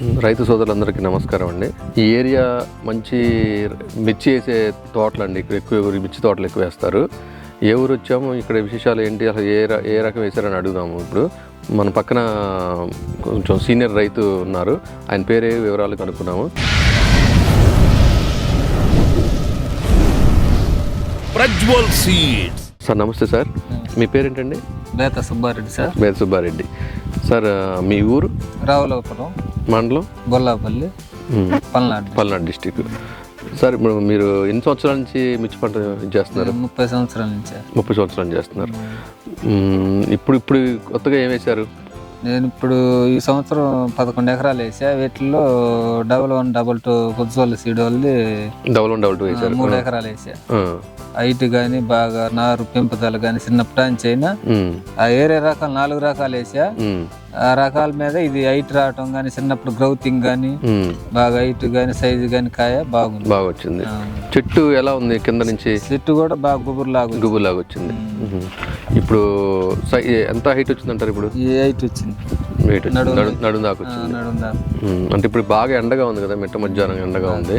రైతు సోదరులందరికీ నమస్కారం అండి. ఈ ఏరియా మంచి మిర్చి వేసే తోటలు అండి ఇక్కడ ఎక్కువ మిర్చి తోటలు ఎక్కువ వేస్తారు. ఏ ఊరు వచ్చాము ఇక్కడ విశేషాలు ఏంటి అసలు ఏ ఏ రకం వేశారని అడుగుదాము ఇప్పుడు. మన పక్కన కొంచెం సీనియర్ రైతు ఉన్నారు ఆయన పేరే వివరాలు కనుక్కున్నాము ప్రజ్వల్ సీడ్స్. సార్ నమస్తే సార్. మీ పేరేంటండి? బేత సుబ్బారెడ్డి సార్. వేద సుబ్బారెడ్డి. సార్ మీ ఊరు? రావులపురం మండలం? బొల్లాపల్లి ఉమ్, పల్నాడు. పల్నాడు డిస్టిక్. సార్ ఇప్పుడు మీరు ఎన్ని సంవత్సరాల నుంచి మిర్చి పంట చేస్తున్నారు? ముప్పై సంవత్సరాల నుంచి. ముప్పై సంవత్సరాలు చేస్తున్నారు. మ్మ్. ఇప్పుడు ఇప్పుడు కొత్తగా ఏం వేశారు? నేను ఇప్పుడు ఈ సంవత్సరం పదకొండు ఎకరాలు వేసా. వీటిల్లో డబల్ వన్ డబల్ టూ కుజ్వల్ సీడ్ వాళ్ళది డబల్ వన్ డబల్ టూ వేశారు. మూడు ఎకరాలు వేసా. హైట్ కానీ బాగా నారు పెంపుదల కానీ చిన్నప్పటి నుంచి అయినా. ఆ ఏరే రకాలు నాలుగు రకాలు వేసా. రకాల మీద ఇది హైట్ రావటం కానీ చిన్నప్పుడు గ్రౌతింగ్ కానీ. బాగా హైట్ కానీ సైజు కానీ కాయ బాగుంది. బాగా వచ్చింది చెట్టు ఎలా ఉంది కింద నుంచి? చెట్టు కూడా బాగా గుబురు లాగా గుబులాగా వచ్చింది. ఇప్పుడు ఎంత హైట్ వచ్చిందంటారు ఇప్పుడు? ఈ హైట్ వచ్చింది. వచ్చింది. నడు దాకా వచ్చింది. అంటే ఇప్పుడు బాగా ఎండగా ఉంది కదా మిట్ట మధ్యాహ్నం ఎండగా ఉంది.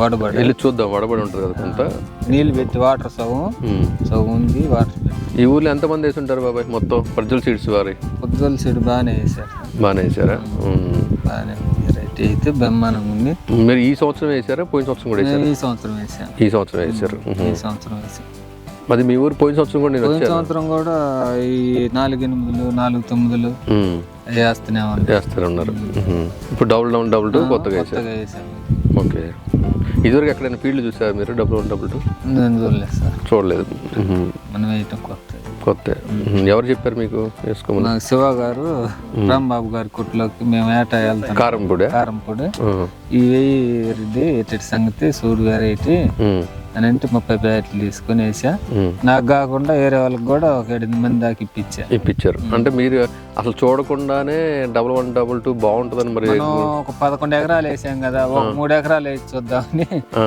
వాడబడి. వెళ్ళి చూద్దాం వడబడి ఉంటుంది కదా కొంత. నీళ్ళు పెట్టి వాటర్ సగం. సగం ఉంది వాటర్ ఈ ఊర్లో ఎంతమంది వేసి ఉంటారు బాబాయ్? మొత్తం ప్రజల సీడ్స్ వారి. పొద్దుల సీడ్ బాగానే వేసారు బాగానే వేసారా. బాగానే రైట్ అయితే బ్రహ్మాండంగా ఉంది. మీరు ఈ సంవత్సరం వేసారా? పోయిన సంవత్సరం కూడా వేసారా? ఈ సంవత్సరం వేసాను ఈ సంవత్సరం వేసారు. ఈ సంవత్సరం వేసాను అది మీ ఊరు పోయిన సంవత్సరం కూడా నేను పోయిన సంవత్సరం కూడా ఈ నాలుగు ఎనిమిదిలు నాలుగు తొమ్మిదిలు మ్మ్. వేస్తూనే ఉంది వేస్తూనే ఉన్నారు. ఇప్పుడు డబుల్ డౌన్ డబుల్ టూ కొత్తగా వేసారు. ఓకే. ఇదివరకు ఎక్కడైనా ఫీల్డ్ చూసారు మీరు? Double one double two? నేను చూడలేదు సార్. చూడలేదు. మనం వేయటం కొత్త. కొత్త. ఎవరు చెప్పారు మీకు వేసుకోమని? నాకు శివ గారు రాంబాబు గారి కొట్లోకి మేము ఏటా వెళ్తాం కారం పొడి కారం పొడి ఈ వెయ్యి ఎట్టి సంగతి సూడు వెరైటీ అని అంటే ముప్పై ప్యాకెట్లు తీసుకొని వేసా. నాకు కాకుండా వేరే వాళ్ళకి కూడా ఒక ఎనిమిది మంది దాకా ఇప్పించా. ఇప్పించారు. అంటే మీరు అసలు చూడకుండానే డబుల్ వన్ డబుల్ టూ బాగుంటుందని మరి ఒక పదకొండు ఎకరాలు వేసాం కదా ఒక మూడు ఎకరాలు వేసి చూద్దామని ఆ.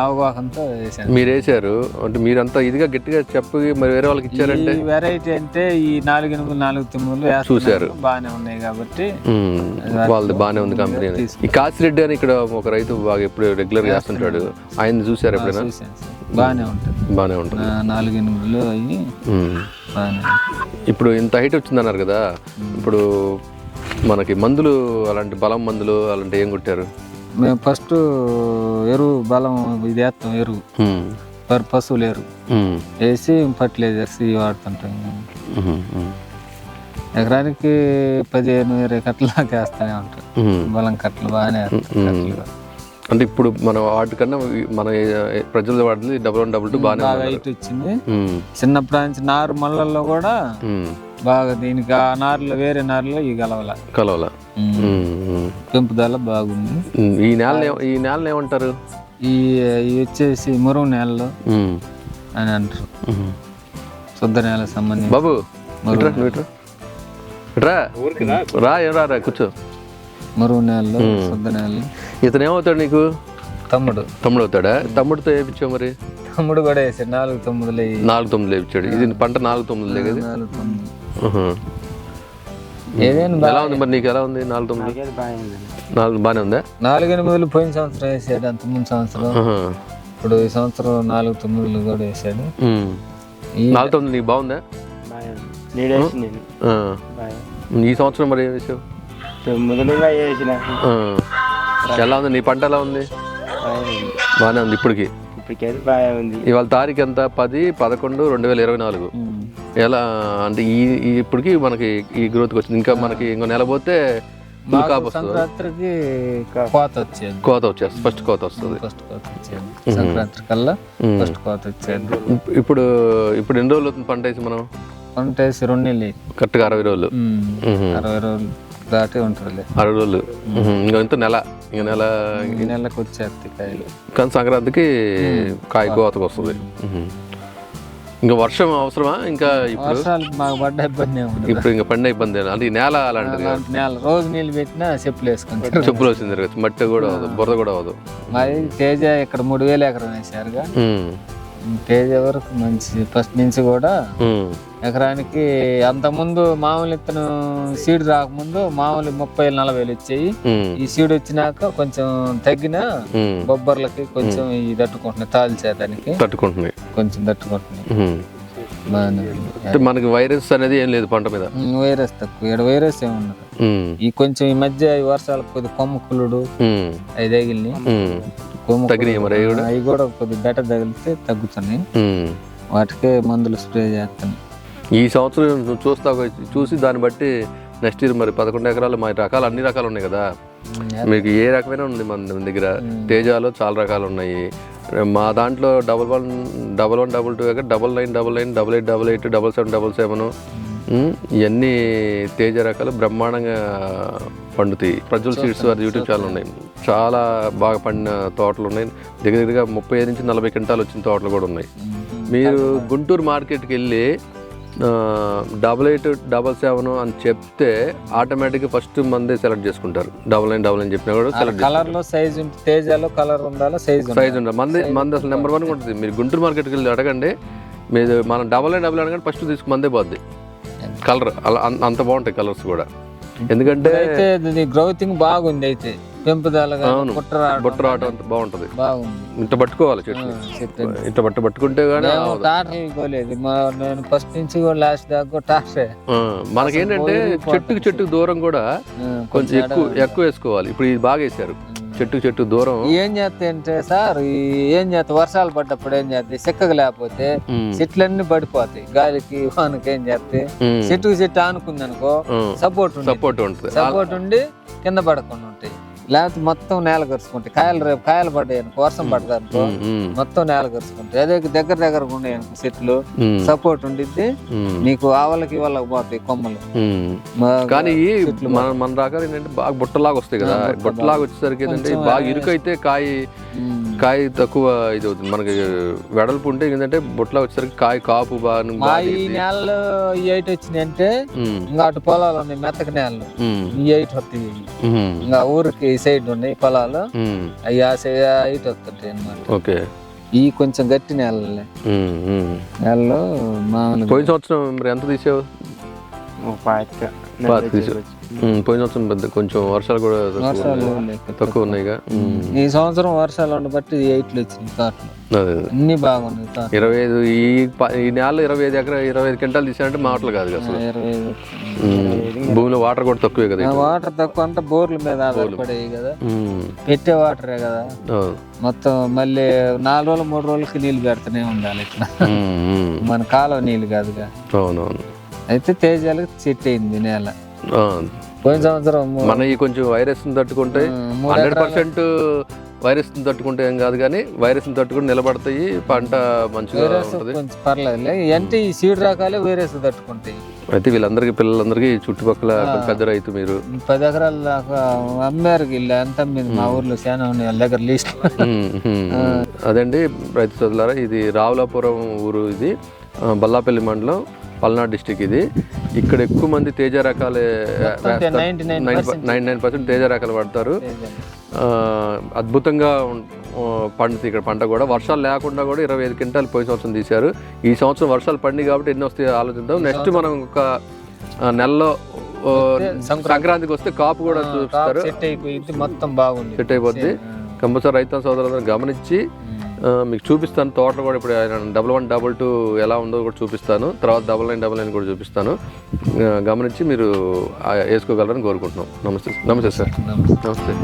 అవగాహనతో వేసాను మీరు వేసారు. అంటే మీరంతా ఇదిగా గట్టిగా చెప్పి మరి వేరే వాళ్ళకి ఇచ్చారంటే? వెరైటీ అంటే ఈ నాలుగు ఎనిమిది నాలుగు తొమ్మిదిలు చూశారు. బాగానే ఉన్నాయి కాబట్టి. వాళ్ళది బాగానే ఉంది కంపెనీ ఈ కాసిరెడ్డి అని ఇక్కడ ఒక రైతు బాగా ఎప్పుడు రెగ్యులర్గా చేస్తుంటాడు ఆయన చూసారు ఎప్పుడైనా? బాగానే ఉంటుంది బాగానే ఉంటుంది నాలుగు ఎనిమిదిలు మ్మ్. బాగానే. ఇప్పుడు ఇంత హైట్ వచ్చిందన్నారు కదా ఇప్పుడు మనకి మందులు అలాంటి బలం మందులు అలాంటి ఏం కొట్టారు మేము ఫస్ట్ ఎరువు బలం ఇది వేస్తాం ఎరువు. పర్ పశువులు ఎరువు. వేసి ఫర్టిలైజర్స్ ఇవి వాడుతుంటాం. ఎకరానికి పదిహేను ఇరవై కట్టలు వేస్తూనే ఉంటాం. బలం కట్టలు బాగానే వేస్తాం. అంటే ఇప్పుడు మన వాటికన్నా ఈ- మన ప్రజల వాటిది డబుల్ వన్ డబుల్ టూ బాగా ఉంది హైట్ వచ్చింది. చిన్నప్పటి నుంచి నారు మల్లల్లో కూడా. బాగా దీనికి ఆ నారులో వేరే నారులో ఈ కలవల. మ్మ్. పెంపుదల బాగుంది. ఈ నేల ఈ నేలని ఏమంటారు ఈ వచ్చేసి మురుగు నేలలో. అని అంటారు. శుద్ధ నేల సంబంధించి బాబు రా ఏం రా కూర్చో మురుగు నేలలో శుద్ధ నేల ఇతను ఏమవుతాడు నీకు? తమ్ముడు. తమ్ముడు అవుతాడా తమ్ముడితో వేయించావు మరి? తమ్ముడు కూడా వేసాడు. నాలుగు తొమ్మిదిలు అయ్యి. నాలుగు తొమ్మిది వేయించాడు ఇది పంట నాలుగు తొమ్మిది కదా? నాలుగు తొమ్మిది. ఏదైనా ఎలా ఉంది మరి నీకు? ఎలా ఉంది నాలుగు తొమ్మిది నాలుగు బాగానే ఉందా? నాలుగు ఎనిమిదిలు పోయిన సంవత్సరం వేసాడు. అంత ముందు సంవత్సరం. ఇప్పుడు ఈ సంవత్సరం నాలుగు తొమ్మిదిలు కూడా వేసాడు. నాలుగు తొమ్మిది నీకు బాగుందా? నీడేసి నేను. ఆ. ఈ సంవత్సరం మరి ఏం వేసావు? తొమ్మిదిలుగా వేసిన. ఎలా ఉంది. నీ పంట ఎలా ఉంది? బాగానే ఉంది. ఇప్పటికి? ఇప్పటికైతే బాగా ఉంది. ఇవాళ తారీఖు ఎంత? పది పదకొండు రెండు వేల ఇరవై నాలుగు. ఎలా? అంటే ఈ ఈ ఇప్పటికి మనకి ఈ గ్రోత్కి వచ్చింది. ఇంకా మనకి ఇంకో నెల పోతే ఫుల్ కాపు వస్తుంది. సంక్రాంతికి కోత వచ్చేది. కోత వచ్చేస్తుంది. ఫస్ట్ కోత వస్తుంది. ఫస్ట్ కోత వచ్చేది. సంక్రాంతి కల్లా ఫస్ట్ కోత వచ్చేది. ఇప్- ఇప్పుడు ఇప్పుడు ఎన్ని రోజులు అవుతుంది పంట వేసి మనం? పంట వేసి రెండు నెలలు. కరెక్ట్గా అరవై రోజులు. మ్మ్. అరవై రోజులు. దాటి ఉంటుందిలే. అరవై రోజులు. ఇంకా ఇంత నెల ఇంకా నెల ఈ నెలకు వచ్చేది కాయలు. కానీ సంక్రాంతికి కాయ కోతకు వస్తుంది. ఇంకా వర్షం అవసరమా? ఇంకా ఇప్పుడు? వర్షాలు మాకు పడ్డ ఇబ్బంది ఇప్పుడు ఇంకా పండే ఇబ్బంది ఈ నేల అలాంటిది. అలాంటి నెల రోజు నీళ్ళు పెట్టినా చెప్పులు వేసుకుంటారు. చెప్పులు వచ్చింది తిరగచ్చు మట్టి కూడా అవదు బురద కూడా అవదు మరి తేజ ఇక్కడ మూడు వేలు ఎకరం వేసారుగా. తేజ వరకు మంచి ఫస్ట్ నుంచి కూడా. ఎకరానికి అంతకుముందు మామూలు ఇత్తనం సీడ్ రాకముందు మామూలు ముప్పై నలభై వేలు వచ్చాయి ఈ సీడ్ వచ్చినాక కొంచెం తగ్గిన. బొబ్బర్లకి కొంచెం ఈ తట్టుకుంటున్నాయి తాళ్ళు చేదానికి తట్టుకుంటున్నాయి కొంచెం తట్టుకుంటున్నాయి మనకి వైరస్ అనేది ఏం లేదు పంట మీద? వైరస్ తక్కువ. ఇక్కడ వైరస్ ఉమ్, ఈ కొంచెం ఈ మధ్య ఈ వర్షాలకు కొద్ది కొమ్మకులుడు ఉమ్, అవి ఉమ్, కొమ్మ అవి కూడా? అవి కూడా కొద్ది బెటర్ తగిలితే తగ్గుతున్నాయి. వాటికే మందులు స్ప్రే చేస్తాను ఈ సంవత్సరం చూస్తావు చూసి దాన్ని బట్టి నెక్స్ట్ ఇయర్ మరి పదకొండు ఎకరాలు మా రకాలు అన్ని రకాలు ఉన్నాయి కదా. మీకు ఏ రకమైన ఉంది మన దగ్గర? తేజాలో చాలా రకాలు ఉన్నాయి. మా దాంట్లో double one double one double two దగ్గర double nine double nine double eight double eight double seven double seven ఇవన్నీ తేజ రకాలు బ్రహ్మాండంగా పండుతాయి. ప్రజ్వల్ సీడ్స్ వారి యూట్యూబ్ ఛానల్ ఉన్నాయి. చాలా బాగా పండిన తోటలు ఉన్నాయి. దగ్గర దగ్గరగా ముప్పై ఐదు నుంచి నలభై క్వింటాలు వచ్చిన తోటలు కూడా ఉన్నాయి. మీరు గుంటూరు మార్కెట్కి వెళ్ళి డబల్ ఎయిట్ డబల్ సెవెన్ అని చెప్తే ఆటోమేటిక్గా ఫస్ట్ మందే సెలెక్ట్ చేసుకుంటారు. డబల్ నైన్ డబల్ నైన్ చెప్పినా కూడా సెలెక్ట్ కలర్లో సైజ్ తేజాలో కలర్ ఉండాలి సైజ్ సైజ్ ఉంటుంది మంది మంది అసలు నెంబర్ వన్ ఉంటుంది. మీరు గుంటూరు మార్కెట్కి వెళ్ళి అడగండి. మీరు మనం డబల్ నైన్ డబల్ అడగండి ఫస్ట్ తీసుకు మందే పోద్ది. కలర్ అలా అంత బాగుంటాయి కలర్స్ కూడా. ఎందుకంటే గ్రోతింగ్ బాగుంది అయితే. పెంపుదల గాని, అవును. పుట్ట రావడం బొట్ట రావటం అంత బాగుంటుంది. బాగుంది. ఇంత పట్టుకోవాలి చెట్లు. చెట్టు ఇంత బట్ట పట్టుకుంటే కానీ మేము టాటర్ కోలేదు నేను ఫస్ట్ నుంచి కూడా లాస్ట్ దాకా టాటరే మనకేంటంటే చెట్టుకు చెట్టుకు దూరం కూడా కొంచెం ఎక్కువ ఎక్కువ వేసుకోవాలి. ఇప్పుడు ఇది బాగా వేసారు చెట్టుకు చెట్టు దూరం. ఏం చేస్తాయి అంటే సార్ ఏం చేస్తాయి వర్షాలు పడ్డప్పుడు ఏం చేస్తాయి చెక్కగా లేకపోతే చెట్లన్నీ పడిపోతాయి. గాలికి వానకి ఏం చేస్తాయి చెట్టుకు చెట్టు ఆనుకుంది అనుకో సపోర్ట్ సపోర్ట్ ఉంటుంది. సపోర్ట్ ఉండి కింద పడకుండా ఉంటాయి. లేకపోతే మొత్తం నేల కరుచుకుంటాయి కాయలు రేపు కాయలు పడ్డాయి అనుకో వర్షం పడ్డది అనుకో మొత్తం నేల కరుచుకుంటాయి అదే దగ్గర దగ్గర అనుకో చెట్లు సపోర్ట్ ఉండిద్ది నీకు ఆవలకి వాళ్ళకి పోతాయి కొమ్మలు. కానీ మన మన రకాలు ఏంటంటే బాగా బుట్టలాగా వస్తాయి కదా బుట్టలాగా వచ్చేసరికి ఏంటంటే బాగా ఇరుకు అయితే కాయ. కాయ తక్కువ ఇది అవుతుంది. మనకి వెడల్పు ఉంటే ఏంటంటే బుట్టలా వచ్చేసరికి కాయ కాపు బాగా ఈ. నేలలో ఈ ఎయిట్ వచ్చినాయి అంటే ఉమ్, ఇంకా అటు పొలాలు ఉన్నాయి మెత్తక నేలలు. ఈ ఎయిట్ వస్తాయి. ఇంకా ఊరికి సైడ్ ఉన్నాయి పొలాలు. అవి ఆ సైడ్ ఎయిట్ వస్తుంటాయి అన్నమాట. ఓకే. ఈ కొంచెం గట్టి నేలలే. నేలలో మామూలుగా. పోయిన సంవత్సరం మరి ఎంత తీసావు? పోయిన సంవత్సరం పెద్ద కొంచెం వర్షాలు కూడా తక్కువ వర్షాలు ఉన్నాయి. తక్కువ ఉన్నాయిగా? ఉమ్, ఈ సంవత్సరం వర్షాలు ఉండబట్టి ఎయిట్లు వచ్చింది అదే. అన్ని బాగున్నాయి ఇరవై ఐదు ఈ ఈ నెలలో ఇరవై ఐదు ఎకరా ఇరవై ఐదు క్వింటాలు తీసానంటే మాటలు కాదు అసలు. భూమిలో వాటర్ కూడా తక్కువే కదా. వాటర్ తక్కువ అంటే బోర్ల మీద ఆధారపడేవి కదా. పెట్టే వాటరే కదా. మొత్తం మళ్ళీ నాలుగు రోజులు మూడు రోజులకి నీళ్ళు పెడుతూనే ఉండాలి ఇట్లా మన కాలువ నీళ్ళు కాదుగా. అవునవును. అయితే తేజాలకు సెట్ అయింది నేల. పోయిన సంవత్సరం మన ఈ కొంచెం వైరస్ తట్టుకుంటే హండ్రెడ్ పర్సెంట్ వైరస్ తట్టుకుంటే ఏం కాదు కానీ వైరస్ తట్టుకుని నిలబడతాయి పంట మంచిగా ఉంటుంది. పర్లేదులే. అంటే ఈ సీడ్ రకాలే వైరస్ తట్టుకుంటాయి. అయితే వీళ్ళందరికీ పిల్లలందరికీ చుట్టుపక్కల పెద్ద రైతు మీరు. పది ఎకరాల దాకా అమ్మారు మా ఊర్లో చాలా ఉన్నాయి వాళ్ళ దగ్గర లిస్ట్. అదండి రైతు సోదరులారా ఇది రావులాపురం ఊరు ఇది. బల్లాపల్లి మండలం పల్నాడు డిస్టిక్ ఇది. ఇక్కడ ఎక్కువ మంది తేజ రకాలే ninety nine nine nine percent Teja రకాలు పడతారు అద్భుతంగా పండుతుంది ఇక్కడ పంట కూడా. వర్షాలు లేకుండా కూడా ఇరవై ఐదు క్వింటాలు పోయిన సంవత్సరం తీశారు. ఈ సంవత్సరం వర్షాలు పండి కాబట్టి ఎన్ని వస్తాయో ఆలోచిద్దాం. నెక్స్ట్ మనం ఒక నెలలో సంక్రాంతికి వస్తే కాపు కూడా అయిపోయింది మొత్తం బాగుంది. సెట్ అయిపోద్ది. కంపల్సరీ రైతు సోదరులందరూ గమనించి ఆ, మీకు చూపిస్తాను. తోటలు కూడా ఇప్పుడు డబల్ వన్ డబల్ టూ ఎలా ఉందో కూడా చూపిస్తాను. తర్వాత డబల్ నైన్ డబల్ నైన్ కూడా చూపిస్తాను. గమనించి మీరు వేసుకోగలరని కోరుకుంటున్నాం. నమస్తే నమస్తే సార్. నమస్తే.